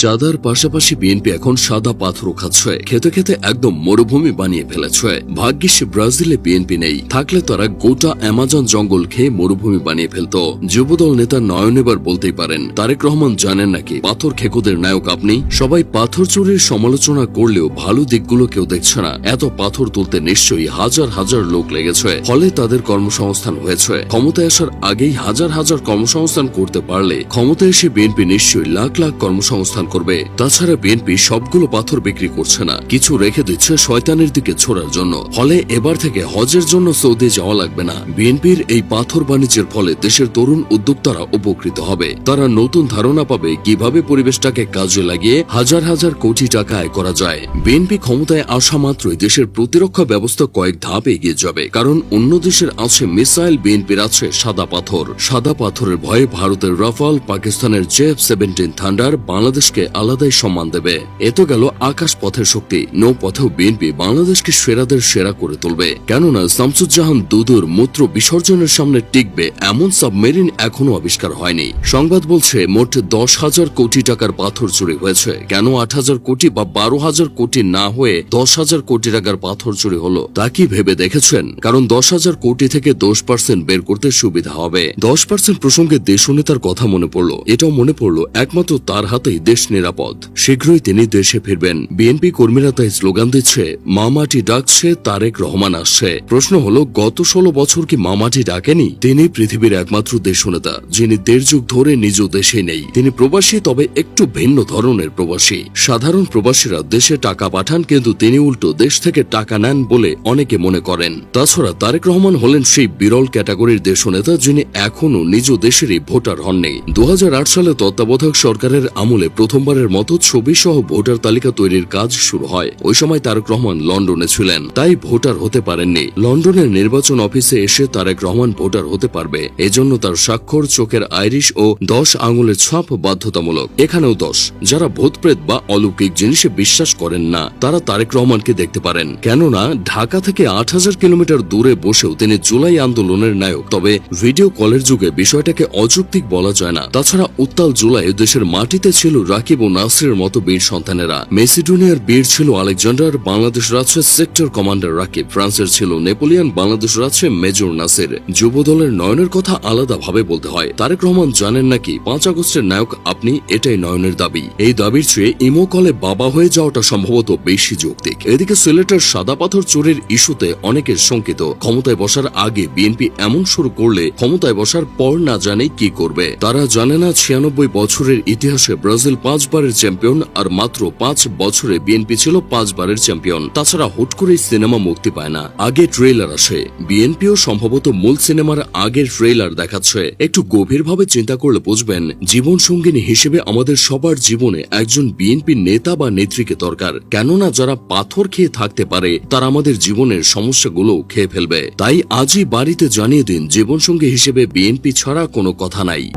চাঁদার পাশাপাশি বিএনপি এখন সাদা পাথরও খাচ্ছে। খেতে খেতে একদম মরুভূমি বানিয়ে ফেলেছে। ভাগ্যিস ব্রাজিলে বিএনপি নেই। থাকলে তারা গোটা অ্যামাজন জঙ্গল খেয়ে মরুভূমি বানিয়ে ফেলত। যুবদল নেতা নয়ন এবার বলতেই পারেন, তারেক রহমান জানেন নাকি? পাথর খেকোদের নায়ক আপনি? সবাই পাথর চুরির সমালোচনা করলেও ভালো দিকগুলো কেউ দেখছে না। এত পাথর তুলতে নিশ্চয়ই হাজার হাজার লোক লেগেছে। ফলে তাদের কর্মসংস্থান হয়েছে। ক্ষমতায় আসার আগেই হাজার হাজার কর্মসংস্থান করতে পারলে ক্ষমতায় এসে বিএনপি নিশ্চয়ই লাখ লাখ কর্মসংস্থান করবে। তাছাড়া বিএনপি সবগুলো পাথর বিক্রি করছে না। কিছু রেখে দিচ্ছে শয়তানের দিকে ছোড়ার জন্য। ফলে এবার থেকে হজের জন্য সৌদি যাওয়া লাগবে না। বিএনপির এই পাথর বাণিজ্যের ফলে দেশের তরুণ উদ্যোক্তারা উপকৃত হবে। তারা নতুন ধারণা পাবে কীভাবে পরিবেশটাকে কাজে লাগিয়ে হাজার হাজার কোটি টাকা আয় করা যায়। বিএনপি ক্ষমতায় আসা মাত্রই দেশের প্রতিরক্ষা ব্যবস্থা কয়েক ধাপ এগিয়ে যাবে। কারণ অন্য দেশের আছে মিসাইল বিএনপির আছে সাদা পাথর। সাদা পাথরের ভয়ে ভারতের রাফাল, পাকিস্তানের জেফ সেভেন্টিন থান্ডার, বাংলাদেশকে আলাদাই সম্মান দেবে। এ তো গেল আকাশ পথের শক্তি। নৌ পথেও বিএনপি বাংলাদেশকে সেরাদের সেরা করে তুলবে। কেননা শামসুজ্জাহান দুদুর মূত্র বিসর্জনের সামনে টিকবে এমন সাবমেরিন এখনও আবিষ্কার হয়নি। সংবাদ বলছে, মোট দশ হাজার কোটি টাকার পাথর চুরি হয়েছে। কেন আট হাজার কোটি বা বারো হাজার কোটি না হয়ে দশ হাজার কোটি টাকার পাথর চুরি হলো, তা কি ভেবে দেখেছেন? কারণ দশ হাজার কোটি থেকে দশ পার্সেন্ট বের করতে সুবিধা হবে। দশ পার্সেন্ট প্রসঙ্গে দেশনেতার কথা মনে পড়ল। এটাও মনে পড়ল, একমাত্র তার হাতেই দেশ নিরাপদ। শীঘ্রই তিনি দেশে ফিরবেন। বিএনপি কর্মীরা তাই স্লোগান দিচ্ছে মামাটি ডাকছে, তারেক রহমান আসছে। প্রশ্ন হলো, গত ষোলো বছর কি মামাটি ডাকেনি? তিনি পৃথিবীর একমাত্র দেশনেতা, যিনি দেড় যুগ ধরে নিজ দেশে নেই। তিনি প্রবাসী, তবে একটু ভিন্ন ধরনের প্রবাসী। সাধারণ প্রবাসীরা দেশে টাকা পাঠান, কিন্তু তিনি উল্টো দেশ থেকে টাকা নেন বলে অনেকে মনে করেন। তাছাড়া তারেক রহমান হলেন সেই বিরল ক্যাটাগরির দেশনেতা, যিনি এখনও নিজ দেশেরই ভোটার হননি। দু হাজার আট সালে তত্ত্বাবধায়ক সরকারের আমলে প্রথমবারের মতো ছবি সহ ভোটার তালিকা তৈরির কাজ শুরু হয়। ওই সময় তারেক রহমান লন্ডনে ছিলেন, তাই ভোটার হতে পারেননি। লন্ডনের নির্বাচন অফিসে এসে তারেক রহমান ভোটার হতে পারবে। এজন্য তার স্বাক্ষর চোখের আইরিশ ও দশ আঙুলের ছাপ বাধ্যতামূলক। এখানেও দশ। যারা ভূতপ্রেত বা অলৌকিক জিনিসে বিশ্বাস করেন না, তারা তারেক রহমানকে দেখতে পারেন। কেননা, ঢাকা থেকে আট হাজার কিলোমিটার দূরে বসেও তিনি জুলাই আন্দোলনের নায়ক। তবে ভিডিও কলের যুগে বিষয়টাকে অযৌক্তিক বলা যায় না। তাছাড়া উত্তাল জুলাই দেশের মাটিতে ছিল রাকিব ও নাসিরের মতো বীর সন্তানেরা। মেসিডোনিয়ার বীর ছিল আলেকজান্ডার, বাংলাদেশ আছে সেক্টর কমান্ডার রাকিব, ফ্রান্সের ছিল নেপোলিয়ান, বাংলাদেশ আছে মেজর নাসির। যুব দলের নয়নের কথা আলাদাভাবে বলতে হয়। তারেক রহমান জানেন নাকি, পাঁচ আগস্টের নায়ক আপনি, এটাই নয়নের দাবি। এই দাবির চেয়ে ইমো কলে বাবা হয়ে যাওয়াটা সম্ভবত বেশি যৌক্তিক। এদিকে সিলেটের সাদা পাথর চোরের ইস্যুতে অনেকের শঙ্কিত। ক্ষমতায় বসার আগে বিএনপি এমন শুরু করলে ক্ষমতায় বসার পর না জানে কি করবে। তারা জানে না ছিয়ানব্বই বছরের ইতিহাসে ব্রাজিল পাঁচবারের চ্যাম্পিয়ন আর মাত্র পাঁচ বছরে বিএনপি ছিল পাঁচবারের চ্যাম্পিয়ন। তাছাড়া হুট করে সিনেমা মুক্তি পায় না। আগে ট্রেলার আসে। বিএনপিও সম্ভবত মূল সিনেমার আগের ট্রেলার দেখাচ্ছে। একটু গভীরভাবে চিন্তা করলে বুঝবেন, জীবন সঙ্গিনী হিসেবে আমাদের সবার জীবনে একজন বিএনপি নেতা বা নেত্রীকে দরকার। কেননা যারা পাথর খেয়ে থাকতে পারে, তারা আমাদের জীবনের সমস্যাগুলো খেয়ে ফেলবে। তাই আজই বাড়িতে জানিয়ে দিন জীবনসঙ্গী হিসেবে বিএনপি ছাড়া কোনো কথা নাই।